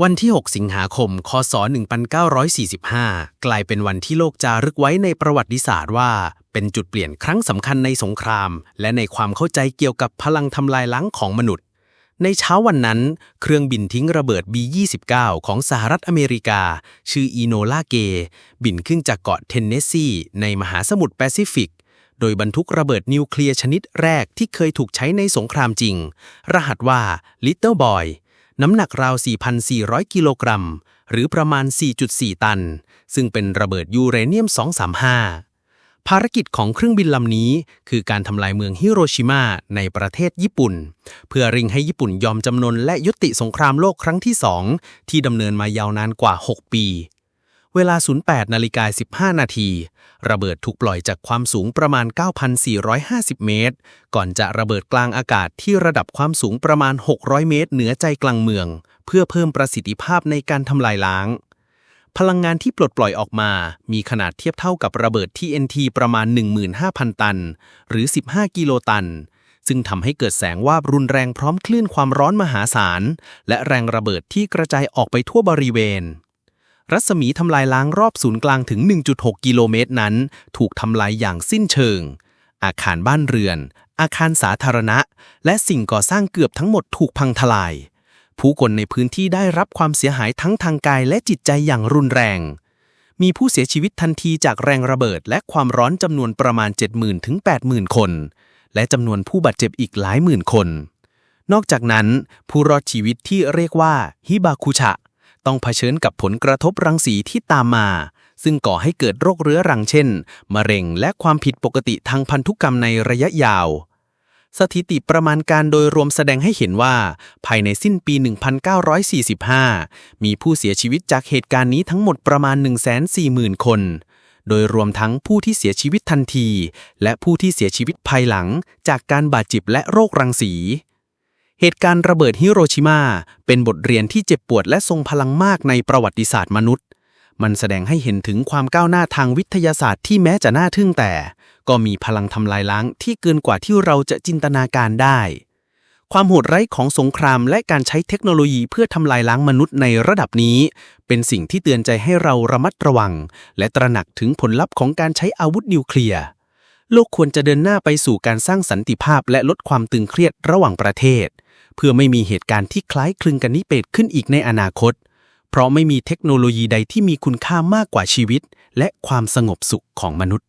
วันที่ 6 สิงหาคม คศ 1945 กลายเป็นวันที่โลกจารึกไว้ในประวัติศาสตร์ว่า เป็นจุดเปลี่ยนครั้งสำคัญในสงคราม และในความเข้าใจเกี่ยวกับพลังทำลายล้างของมนุษย์ ในเช้าวันนั้น เครื่องบินทิ้งระเบิด B-29 ของสหรัฐอเมริกา ชื่ออีโนลาเก บินขึ้นจากเกาะเทนเนสซีในมหาสมุทรแปซิฟิก โดยบรรทุกระเบิดนิวเคลียร์ชนิดแรกที่เคยถูกใช้ในสงครามจริง รหัสว่า Little Boy น้ำหนักราว 4,400 กิโลกรัม หรือประมาณ 4.4 ตัน ซึ่งเป็นระเบิดยูเรเนียม 235 ภารกิจของเครื่องบินลำนี้ คือการทำลายเมืองฮิโรชิมาในประเทศญี่ปุ่น เพื่อริงให้ญี่ปุ่นยอมจำนนและยุติสงครามโลกครั้งที่สองที่ดำเนินมายาวนานกว่า 6 ปี เวลา 08นาฬิกา15 นาที ระเบิดถูกปล่อยจากความสูงประมาณ 9,450 เมตร ก่อนจะระเบิดกลางอากาศที่ระดับความสูงประมาณ 600 เมตร เหนือใจกลางเมือง เพื่อเพิ่มประสิทธิภาพในการทำลายล้าง พลังงานที่ปลดปล่อยออกมา มีขนาดเทียบเท่ากับระเบิด TNT ประมาณ 15,000 ตัน หรือ 15 กิโลตันซึ่งทำให้เกิดแสงวาบรุนแรงพร้อมคลื่นความร้อนมหาศาล และแรงระเบิดที่กระจายออกไปทั่วบริเวณ รัศมีทำลายล้างรอบศูนย์กลางถึง 1.6 กิโลเมตรนั้น ถูกทำลายอย่างสิ้นเชิง อาคารบ้านเรือน อาคารสาธารณะ และสิ่งก่อสร้างเกือบทั้งหมดถูกพังทลาย ผู้คนในพื้นที่ได้รับความเสียหายทั้งทางกายและจิตใจอย่างรุนแรง มีผู้เสียชีวิตทันทีจากแรงระเบิดและความร้อนจำนวนประมาณ 70,000ถึง80,000 คน และจำนวนผู้บาดเจ็บอีกหลายหมื่นคนนอกจากนั้น ผู้รอดชีวิตที่เรียกว่าฮิบาคุชะ ต้องเผชิญกับผลกระทบรังสีที่ตามมา ซึ่งก่อให้เกิดโรคเรื้อรังเช่น มะเร็งและความผิดปกติทางพันธุกรรมในระยะยาว สถิติประมาณการโดยรวมแสดงให้เห็นว่า ภายในสิ้นปี 1945 มีผู้เสียชีวิตจากเหตุการณ์นี้ทั้งหมดประมาณ 140,000 คน โดยรวมทั้งผู้ที่เสียชีวิตทันที และผู้ที่เสียชีวิตภายหลังจากการบาดเจ็บและโรครังสี เหตุการณ์ระเบิดฮิโรชิมาเป็นบทเรียนที่เจ็บปวดและทรงพลังมากในประวัติศาสตร์มนุษย์ มันแสดงให้เห็นถึงความก้าวหน้าทางวิทยาศาสตร์ที่แม้จะน่าทึ่งแต่ ก็มีพลังทำลายล้างที่เกินกว่าที่เราจะจินตนาการได้ ความโหดร้ายของสงครามและการใช้เทคโนโลยีเพื่อทำลายล้างมนุษย์ในระดับนี้ เป็นสิ่งที่เตือนใจให้เราระมัดระวัง และตระหนักถึงผลลัพธ์ของการใช้อาวุธนิวเคลียร์โลกควรจะเดินหน้าไปสู่การสร้างสันติภาพและลดความตึงเครียดระหว่างประเทศ เพื่อไม่มีเหตุการณ์ที่คล้ายคลึงกันนี้เปิดขึ้นอีกในอนาคต เพราะไม่มีเทคโนโลยีใดที่มีคุณค่ามากกว่าชีวิต และความสงบสุขของมนุษย์